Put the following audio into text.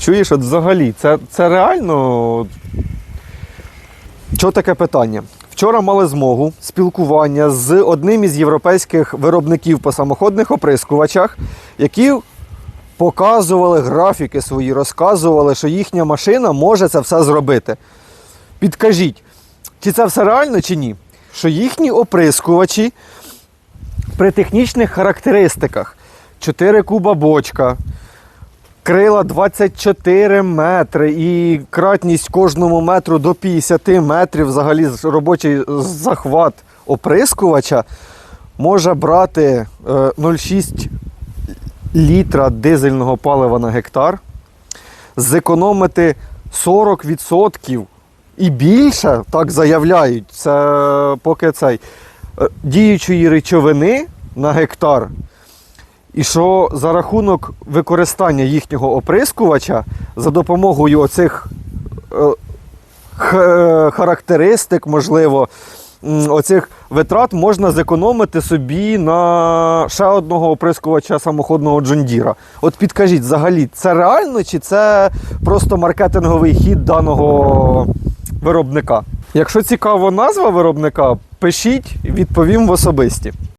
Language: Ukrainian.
Чуєш, от взагалі, це, це реально. Що таке питання? Вчора мали змогу спілкування з одним із європейських виробників по самоходних оприскувачах, які показували графіки свої, розказували, що їхня машина може це все зробити. Підкажіть, чи це все реально, чи ні? Що їхні оприскувачі при технічних характеристиках 4 куба бочка, крила 24 метри і кратність кожному метру до 50 метрів, взагалі робочий захват оприскувача може брати е, 0,6 літра дизельного палива на гектар, зекономити 40% і більше, так заявляють, це поки цей е, діючої речовини на гектар. І що за рахунок використання їхнього оприскувача за допомогою оцих е, характеристик, можливо, оцих витрат можна зекономити собі на ще одного оприскувача самоходного Джондіра. От підкажіть, взагалі, це реально чи це просто маркетинговий хід даного виробника? Якщо цікава назва виробника, пишіть, відповім в особисті.